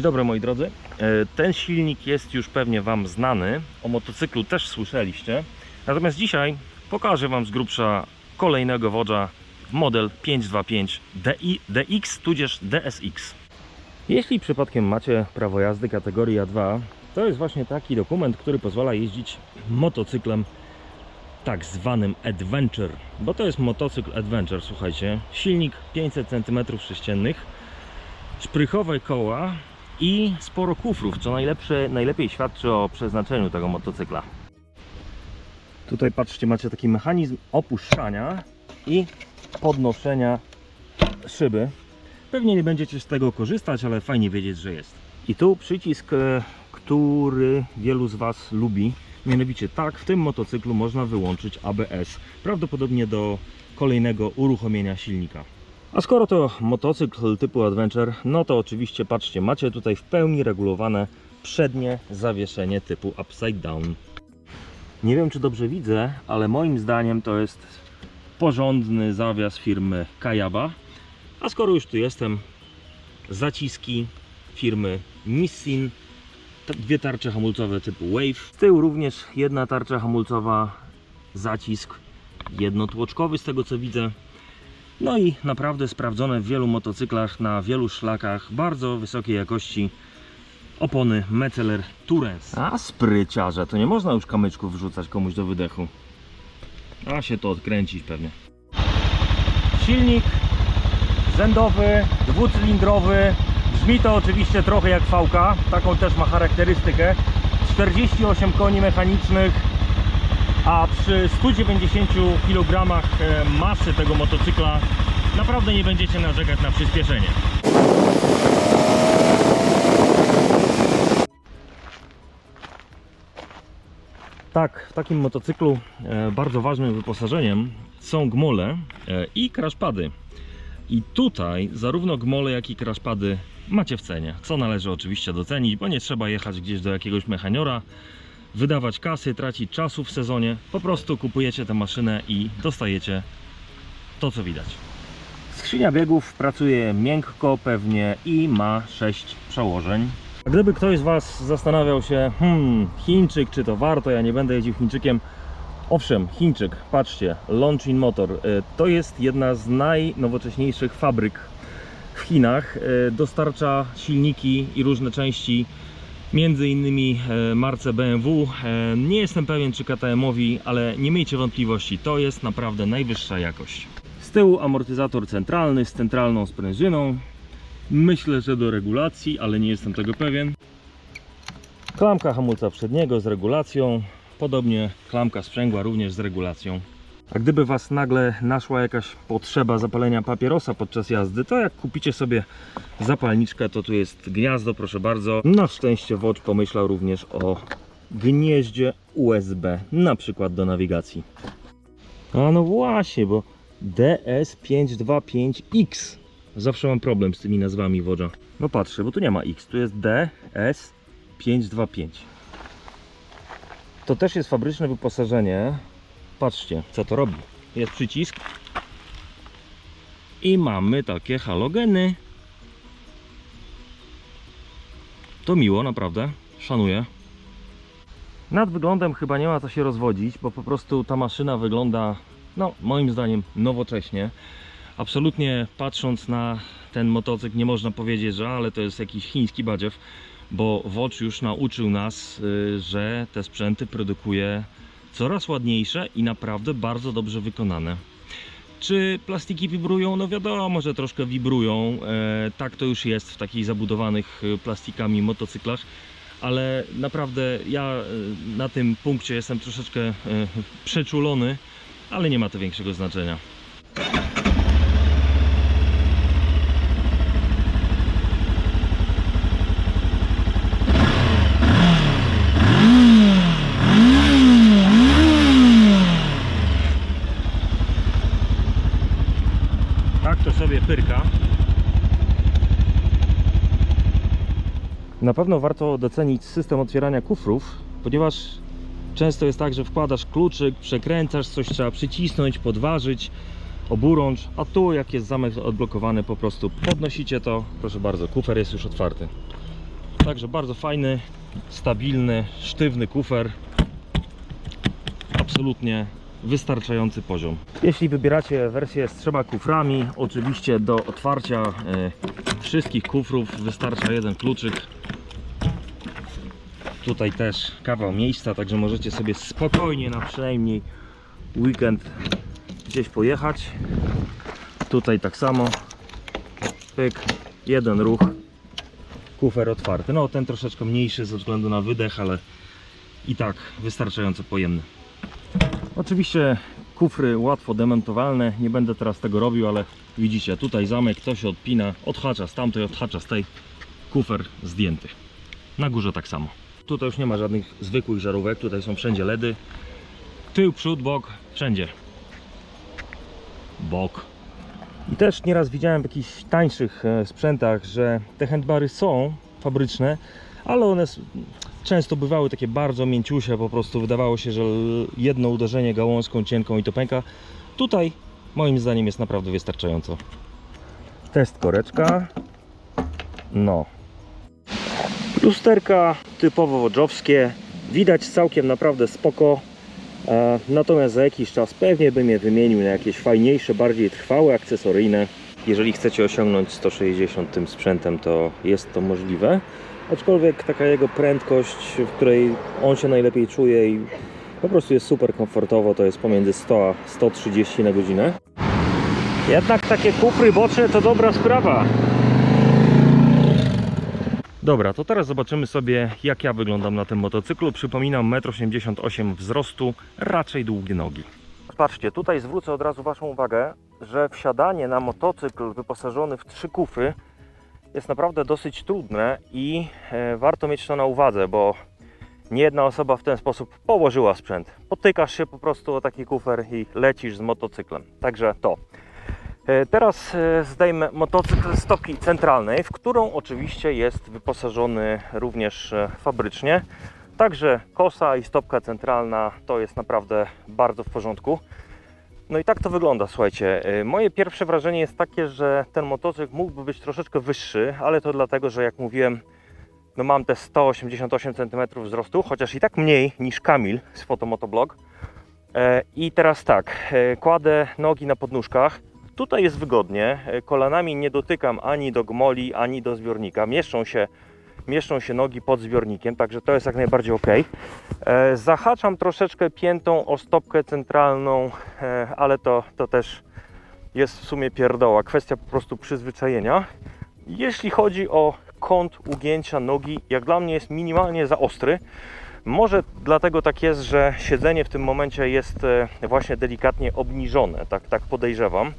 Dzień dobry moi drodzy. E, Ten silnik jest już pewnie Wam znany. O motocyklu też słyszeliście. Natomiast dzisiaj pokażę Wam z grubsza kolejnego wodza model 525 DI, DX tudzież DSX. Jeśli przypadkiem macie prawo jazdy kategorii A2, to jest właśnie taki dokument, który pozwala jeździć motocyklem tak zwanym Adventure, bo to jest motocykl Adventure, słuchajcie. Silnik 500 cm3, szprychowe koła i sporo kufrów, co najlepsze, najlepiej świadczy o przeznaczeniu tego motocykla. Tutaj patrzcie, macie taki mechanizm opuszczania i podnoszenia szyby. Pewnie nie będziecie z tego korzystać, ale fajnie wiedzieć, że jest. I tu przycisk, e, który wielu z Was lubi. Mianowicie tak, w tym motocyklu można wyłączyć ABS. Prawdopodobnie do kolejnego uruchomienia silnika. A skoro to motocykl typu Adventure, no to oczywiście patrzcie, macie tutaj w pełni regulowane przednie zawieszenie typu upside down. Nie wiem czy dobrze widzę, ale moim zdaniem to jest porządny zawias firmy Kayaba. A skoro już tu jestem, zaciski firmy Nissin, dwie tarcze hamulcowe typu Wave. Z tyłu również jedna tarcza hamulcowa, zacisk jednotłoczkowy z tego co widzę. No i naprawdę sprawdzone w wielu motocyklach, na wielu szlakach, bardzo wysokiej jakości opony Metzeler Tourens. A spryciarze, to nie można już kamyczków wrzucać komuś do wydechu. A się to odkręcić pewnie. Silnik rzędowy, dwucylindrowy. Brzmi to oczywiście trochę jak VK, taką też ma charakterystykę. 48 koni mechanicznych, a przy 190 kg masy tego motocykla naprawdę nie będziecie narzekać na przyspieszenie. Tak, w takim motocyklu e, bardzo ważnym wyposażeniem są gmole e, i crashpady. I tutaj zarówno gmole, jak i crashpady macie w cenie, co należy oczywiście docenić, bo nie trzeba jechać gdzieś do jakiegoś mechaniora, wydawać kasy, tracić czasu w sezonie. Po prostu kupujecie tę maszynę i dostajecie to, co widać. Skrzynia biegów pracuje miękko pewnie i ma 6 przełożeń. A gdyby ktoś z Was zastanawiał się, hmm, Chińczyk, czy to warto, ja nie będę jeździł Chińczykiem. Owszem, Chińczyk, patrzcie, Longin Motor, y, to jest jedna z najnowocześniejszych fabryk w Chinach. Y, Dostarcza silniki i różne części między innymi e, marce BMW. E, Nie jestem pewien czy KTM-owi, ale nie miejcie wątpliwości, to jest naprawdę najwyższa jakość. Z tyłu amortyzator centralny z centralną sprężyną. Myślę, że do regulacji, ale nie jestem tego pewien. Klamka hamulca przedniego z regulacją. Podobnie klamka sprzęgła również z regulacją. A gdyby Was nagle naszła jakaś potrzeba zapalenia papierosa podczas jazdy, to jak kupicie sobie zapalniczkę, to tu jest gniazdo, proszę bardzo. Na szczęście Watch pomyślał również o gnieździe USB, na przykład do nawigacji. A no właśnie, bo DS525X. Zawsze mam problem z tymi nazwami Wodza. No patrzę, bo tu nie ma X, tu jest DS525. To też jest fabryczne wyposażenie. Patrzcie, co to robi. Jest przycisk. I mamy takie halogeny. To miło, naprawdę. Szanuję. Nad wyglądem chyba nie ma co się rozwodzić, bo po prostu ta maszyna wygląda, no moim zdaniem, nowocześnie. Absolutnie patrząc na ten motocykl nie można powiedzieć, że ale to jest jakiś chiński badziew, bo Watch już nauczył nas, y, że te sprzęty produkuje coraz ładniejsze i naprawdę bardzo dobrze wykonane. Czy plastiki wibrują? No wiadomo, że troszkę wibrują. E, tak to już jest w takich zabudowanych e, plastikami motocyklach, ale naprawdę ja e, na tym punkcie jestem troszeczkę przeczulony, ale nie ma to większego znaczenia. Tak to sobie pyrka. Na pewno warto docenić system otwierania kufrów, ponieważ często jest tak, że wkładasz kluczyk, przekręcasz, coś trzeba przycisnąć, podważyć, oburącz, a tu jak jest zamek odblokowany po prostu podnosicie to, proszę bardzo, kufer jest już otwarty. Także bardzo fajny, stabilny, sztywny kufer. Absolutnie wystarczający poziom. Jeśli wybieracie wersję z trzema kuframi, oczywiście do otwarcia e, wszystkich kufrów wystarcza jeden kluczyk. Tutaj też kawał miejsca, także możecie sobie spokojnie na przynajmniej weekend gdzieś pojechać. Tutaj tak samo. Pyk, jeden ruch, kufer otwarty. No ten troszeczkę mniejszy ze względu na wydech, ale i tak wystarczająco pojemny. Oczywiście kufry łatwo demontowalne, nie będę teraz tego robił, ale widzicie, tutaj zamek, to się odpina, odhacza z tamtej, odhacza z tej, kufer zdjęty. Na górze tak samo. Tutaj już nie ma żadnych zwykłych żarówek, tutaj są wszędzie LEDy. Tył, przód, bok, wszędzie. Bok. I też nieraz widziałem w jakichś tańszych e, sprzętach, że te handbary są fabryczne, ale one często bywały takie bardzo mięciusie, po prostu wydawało się, że jedno uderzenie gałązką cienką i to pęka. Tutaj moim zdaniem jest naprawdę wystarczająco. Test koreczka. No. Lusterka typowo wodżowskie. Widać całkiem naprawdę spoko. E, Natomiast za jakiś czas pewnie bym je wymienił na jakieś fajniejsze, bardziej trwałe, akcesoryjne. Jeżeli chcecie osiągnąć 160 tym sprzętem, to jest to możliwe. Aczkolwiek taka jego prędkość, w której on się najlepiej czuje i po prostu jest super komfortowo, to jest pomiędzy 100 a 130 na godzinę. Jednak takie kufry boczne to dobra sprawa. Dobra, to teraz zobaczymy sobie jak ja wyglądam na tym motocyklu. Przypominam 1,88 m wzrostu, raczej długie nogi. Patrzcie, tutaj zwrócę od razu Waszą uwagę, że wsiadanie na motocykl wyposażony w trzy kufry jest naprawdę dosyć trudne i e, warto mieć to na uwadze, bo nie jedna osoba w ten sposób położyła sprzęt. Potykasz się po prostu o taki kufer i lecisz z motocyklem. Także to. E, Teraz e, zdejmę motocykl z centralnej, w którą oczywiście jest wyposażony również e, fabrycznie. Także kosa i stopka centralna to jest naprawdę bardzo w porządku. No i tak to wygląda, słuchajcie. Moje pierwsze wrażenie jest takie, że ten motocykl mógłby być troszeczkę wyższy, ale to dlatego, że jak mówiłem, no mam te 188 cm wzrostu, chociaż i tak mniej niż Kamil z Fotomotoblog. I teraz tak, kładę nogi na podnóżkach. Tutaj jest wygodnie, e, kolanami nie dotykam ani do gmoli, ani do zbiornika. Mieszczą się, mieszczą się nogi pod zbiornikiem, także to jest jak najbardziej ok. E, Zahaczam troszeczkę piętą o stopkę centralną, e, ale to, to też jest w sumie pierdoła. Kwestia po prostu przyzwyczajenia. Jeśli chodzi o kąt ugięcia nogi, jak dla mnie jest minimalnie za ostry. Może dlatego tak jest, że siedzenie w tym momencie jest właśnie delikatnie obniżone, tak, tak podejrzewam.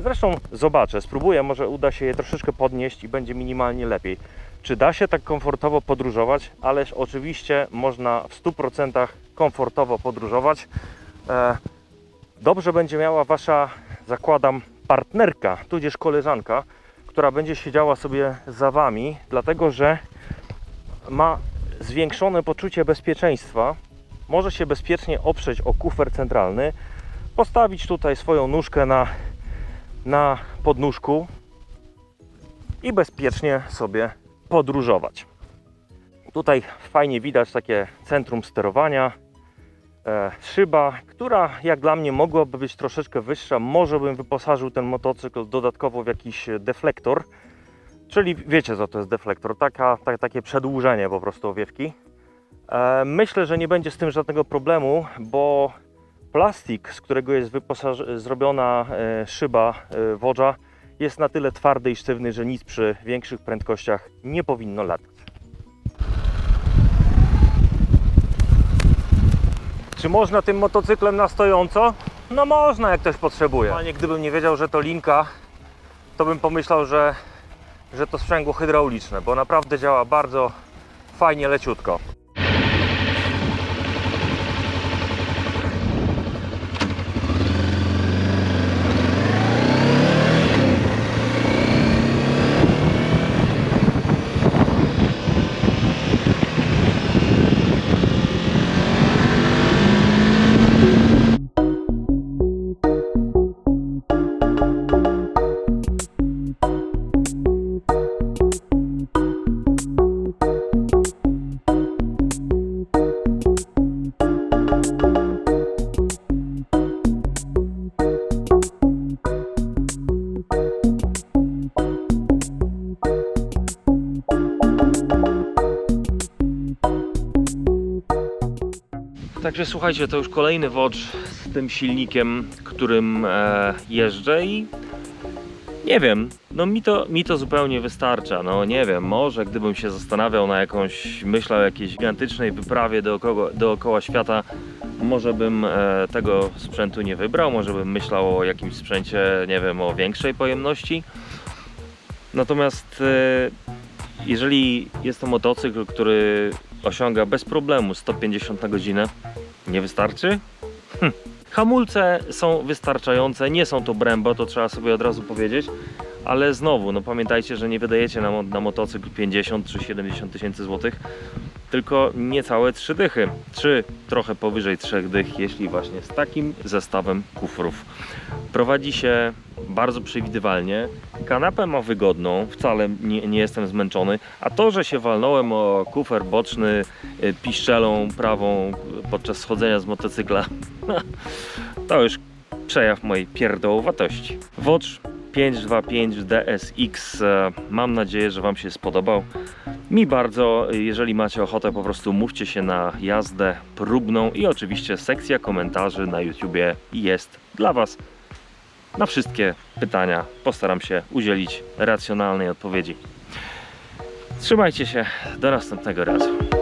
Zresztą zobaczę, spróbuję, może uda się je troszeczkę podnieść i będzie minimalnie lepiej. Czy da się tak komfortowo podróżować? Ależ oczywiście można w 100% komfortowo podróżować. E, dobrze będzie miała Wasza, zakładam, partnerka, tudzież koleżanka, która będzie siedziała sobie za Wami, dlatego że ma zwiększone poczucie bezpieczeństwa. Może się bezpiecznie oprzeć o kufer centralny, postawić tutaj swoją nóżkę na, na podnóżku i bezpiecznie sobie podróżować. Tutaj fajnie widać takie centrum sterowania, e, szyba, która jak dla mnie mogłaby być troszeczkę wyższa. Może bym wyposażył ten motocykl dodatkowo w jakiś deflektor, czyli wiecie co to jest deflektor, Taka, ta, takie przedłużenie po prostu owiewki. E, myślę, że nie będzie z tym żadnego problemu, bo plastik, z którego jest zrobiona e, szyba e, wodza, jest na tyle twardy i sztywny, że nic przy większych prędkościach nie powinno latać. Czy można tym motocyklem na stojąco? No można, jak ktoś potrzebuje. Normalnie, gdybym nie wiedział, że to linka, to bym pomyślał, że, że to sprzęgło hydrauliczne, bo naprawdę działa bardzo fajnie, leciutko. Także słuchajcie, to już kolejny Wodge z tym silnikiem, którym e, jeżdżę i nie wiem, no mi to, mi to zupełnie wystarcza. No nie wiem, może gdybym się zastanawiał na jakąś, myślał o jakiejś gigantycznej wyprawie dookoła, dookoła świata, może bym e, tego sprzętu nie wybrał, może bym myślał o jakimś sprzęcie, nie wiem, o większej pojemności. Natomiast e, jeżeli jest to motocykl, który osiąga bez problemu 150 na godzinę, nie wystarczy? Hm. Hamulce są wystarczające, nie są to Brembo, to trzeba sobie od razu powiedzieć, ale znowu, no pamiętajcie, że nie wydajecie na, na motocykl 50 czy 70 tysięcy złotych, tylko niecałe 3 dychy, czy trochę powyżej 3 dych, jeśli właśnie z takim zestawem kufrów. Prowadzi się bardzo przewidywalnie, kanapę ma wygodną, wcale nie, nie jestem zmęczony, a to, że się walnąłem o kufer boczny y, piszczelą prawą podczas schodzenia z motocykla, to już przejaw mojej pierdołowatości. Watch 525 DSX, e, mam nadzieję, że Wam się spodobał. Mi bardzo, jeżeli macie ochotę, po prostu mówcie się na jazdę próbną i oczywiście sekcja komentarzy na YouTubie jest dla Was. Na wszystkie pytania postaram się udzielić racjonalnej odpowiedzi. Trzymajcie się, do następnego razu.